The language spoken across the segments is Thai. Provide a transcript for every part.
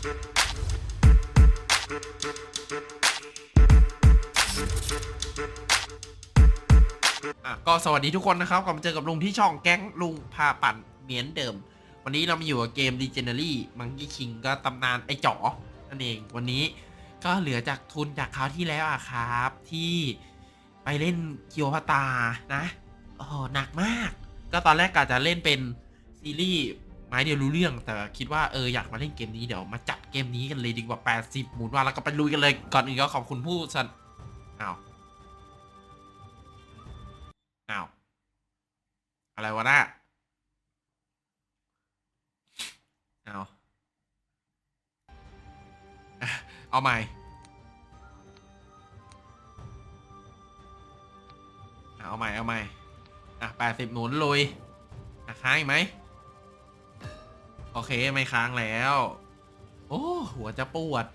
อะก็สวัสดีทุกคนนะครับกลับมาเจอกับลุงที่ช่องแก๊งลุงพาปั่นเหมือนเดิม วันนี้เรามาอยู่กับเกม Legendary Monkey King ก็ตำนานไอ้จ๋อนั่นเองวันนี้ก็เหลือจากทุนจากคราวที่แล้วอะครับ ที่ไปเล่นเคียวพาตานะโอ้หหนักมาก ก็ตอนแรกกะจะเล่นเป็นซีรีส์ ไม้เดียวรู้เรื่องแต่คิดว่าเอออยากมาเล่นเกมนี้เดี๋ยวมาจัดเกมนี้กันเลยดีกว่า 80 หมุนว่าแล้วก็ไปลุยกันเลยก่อนอื่นก็ขอบคุณผู้สนอ้าวอ้าวอะไรวะนะเอาอะเอาใหม่เอาใหม่เอาใหม่อะแปดสิบหนุนลุยอะค้างอีกไหม โอเคไม่ค้างแล้ว โอ้หัวจะปวด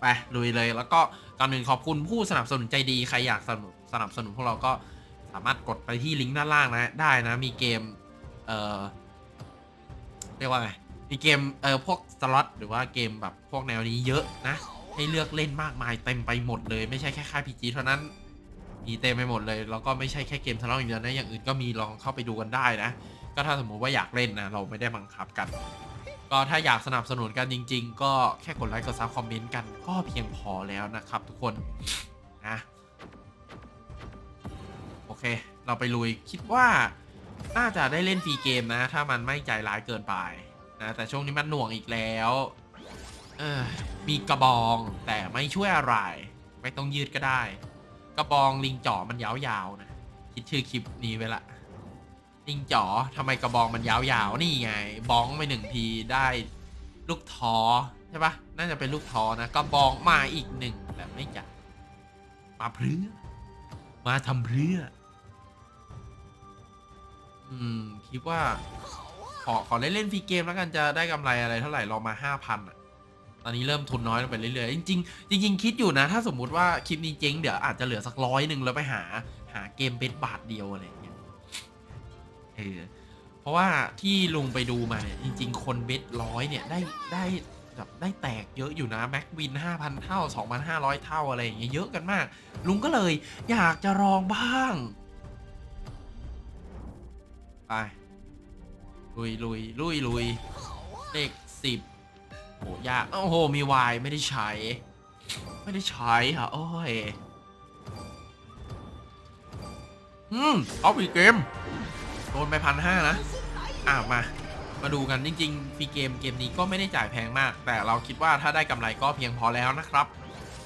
ไปลุยเลยแล้วก็ก่อนหนึ่งขอบคุณผู้สนับสนุนใจดี ใครอยากสนับสนับสนุนพวกเราก็สามารถกดไปที่ลิงก์ด้านล่างนะได้นะ มีเกม เอ่อ เรียกว่าไง มีเกม เอ่อ พวกสล็อตหรือว่าเกมแบบพวกแนวนี้เยอะนะ ให้เลือกเล่นมากมายเต็มไปหมดเลย ไม่ใช่แค่ค่ายพีจีเท่านั้น มีเต็มไปหมดเลย แล้วก็ไม่ใช่แค่เกมสล็อตอย่างเดียวนะ อย่างอื่นก็มีลองเข้าไปดูกันได้นะ ก็ถ้าสมมุติว่าอยากเล่นนะ เราไม่ได้บังคับกัน ก็ถ้าอยากสนับสนุนกันจริง ๆ ก็แค่กดไลค์กดซับคอมเมนต์กันก็เพียงพอแล้วนะครับทุกคนนะโอเค เราไปลุยคิดว่าน่าจะได้เล่นฟรีเกมนะ ถ้ามันไม่ใจร้ายเกินไปนะแต่ช่วงนี้มันหน่วงอีกแล้วเออมีกระบองแต่ไม่ช่วยอะไร ไม่ต้องยืดก็ได้ กระบองลิงจ่อมันยาวๆนะ คิดชื่อคลิปนี้ไว้ละ ลิงจ๋อทำไมกระบองมันยาวๆ นี่ไง บ้องไปหนึ่งทีได้ลูกท้อใช่ปะน่าจะเป็นลูกทอนะกระบองมาอีกหนึ่งแต่ไม่จับมาเพื่อมาทำเพื่ออืม คิดว่า ขอขอเล่นเล่นฟรีเกมแล้วกันจะได้กำไรอะไรเท่าไหร่เรามาห้าพันอะตอนนี้เริ่มทุนน้อยลงไปเรื่อยๆ จริงๆจริงๆคิดอยู่นะ ถ้าสมมุติว่าคลิปนี้เจ๊งเดี๋ยวอาจจะเหลือสักร้อยหนึ่งแล้วไปหาหาเกมเบสบาทเดียวอะไรอย่าง เออเพราะว่าที่ลุงไปดูมาเนี่ยจริง ๆ คนเบสร้อยเนี่ยได้ได้แบบได้แตกเยอะอยู่นะแม็กวิน5,000 เท่า 2,500 เท่าอะไรอย่างเงี้ยเยอะกันมาก ลุงก็เลยอยากจะลองบ้าง ไป ลุยลุยลุยลุยเลขสิบโหยาก โอ้โห มีวายไม่ได้ใช้ ไม่ได้ใช้ค่ะ โอ้ย อืม เอาอีกเกม โดนไปพันห้านะ อ่ามา มาดูกันจริงๆฟรีเกมเกมนี้ก็ไม่ได้จ่ายแพงมาก แต่เราคิดว่าถ้าได้กำไรก็เพียงพอแล้วนะครับ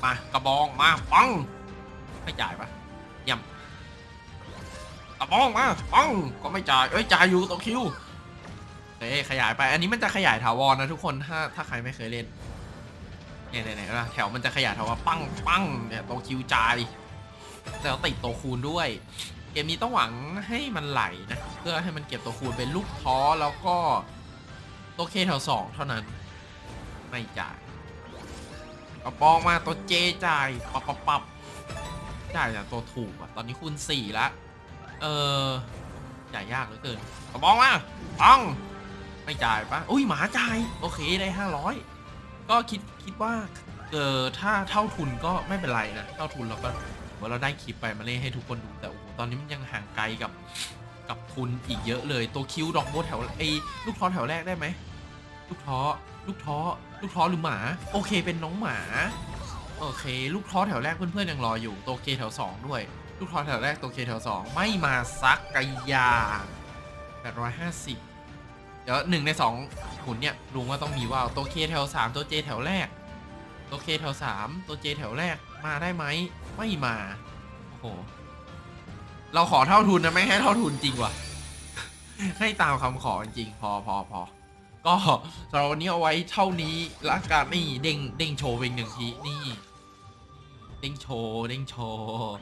มากระบองมาปังไม่จ่ายปะเยี่ยมกระบองมาปังก็ไม่จ่ายเอ้ยจ่ายอยู่ตัวคิวเอ้ยขยายไป อันนี้มันจะขยายถาวรนะทุกคนถ้าถ้าใครไม่เคยเล่นเนี่ยเนี่ยเนี่ยแถวมันจะขยายถาวรปังปังเนี่ยตัวคิวจ่ายแล้วติดตัวคูณด้วย เกมนี้ต้องหวังให้มันไหลนะ เพื่อให้มันเก็บตัวคูณเป็นลูกท้อแล้วก็ตัวเคแถวสองเท่านั้น ไม่จ่ายกระปองมาตัวเจจ่ายปับปับปับจ่ายจากตัวถูกอะตอนนี้คูณสี่ละเออจ่ายยากเหลือเกินกระปองมาปังไม่จ่ายปะอุ้ยหมาจ่ายโอเคได้ห้าร้อยก็คิดคิดว่าเออถ้าเท่าทุนก็ไม่เป็นไรนะ เท่าทุนเราก็ ว่าเราได้คลิปไปมาเล่นให้ทุกคนดูแต่โอ้โหตอนนี้มันยังห่างไกลกับกับทุนอีกเยอะเลยตัวคิวดอกโบแถวไอ้ลูกท้อแถวแรกได้ไหมลูกท้อลูกท้อลูกท้อหรือหมา โอเคเป็นน้องหมา โอเค ลูกท้อแถวแรกเพื่อนๆยังรออยู่ตัวเคแถวสองด้วย ลูกท้อแถวแรกตัวเคแถวสองไม่มาซักกะยาแปดร้อยห้าสิบเดี๋ยวหนึ่งในสองหมุนเนี่ยลุงว่าต้องมีว่าวตัวเคแถวสามตัวเจแถวแรกตัวเคแถวสามตัวเจแถวแรก มาได้ไหมไม่มาโอ้โหเราขอเท่าทุนนะไม่ให้เท่าทุนจริงว่ะ ให้ตามคำขอจริงพอพอพอก็สำหรับวันนี้เอาไว้เท่านี้ละกันนี่เด้งเด้งโชว์ไปอีกหนึ่งทีนี่เด้งโชว์เด้งโชว์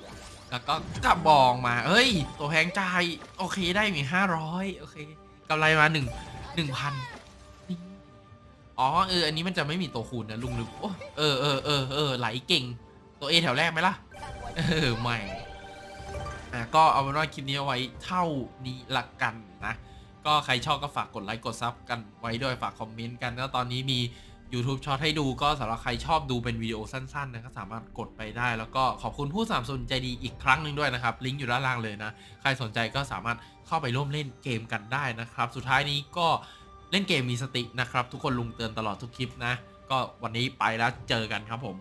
แล้วก็กระบองมา เอ้ย ตัวแพงใจโอเคได้มีห้าร้อยโอเคกำไรมาหนึ่งหนึ่งพันอ๋อเอออันนี้มันจะไม่มีตัวคูณนะลุงนึกเออเออเออเออไหลเก่ง ตัว A แถวแรกไหมล่ะ เออ ไม่ อะ ก็เอาเป็นว่าคลิปนี้เอาไว้เท่านี้ละกันนะ ก็ใครชอบก็ฝากกดไลค์กดซับกันไว้ด้วยฝากคอมเมนต์กันแล้วตอนนี้มี YouTube ช็อตให้ดูก็สำหรับใครชอบดูเป็นวิดีโอสั้นๆนะก็สามารถกดไปได้ แล้วก็ขอบคุณผู้สนับสนใจดีอีกครั้งหนึ่งด้วยนะครับ ลิงก์อยู่ด้านล่างเลยนะ ใครสนใจก็สามารถเข้าไปร่วมเล่นเกมกันได้นะครับ สุดท้ายนี้ก็เล่นเกมมีสตินะครับ ทุกคนลุงเตือนตลอดทุกคลิปนะ ก็วันนี้ไปแล้วเจอกันครับผม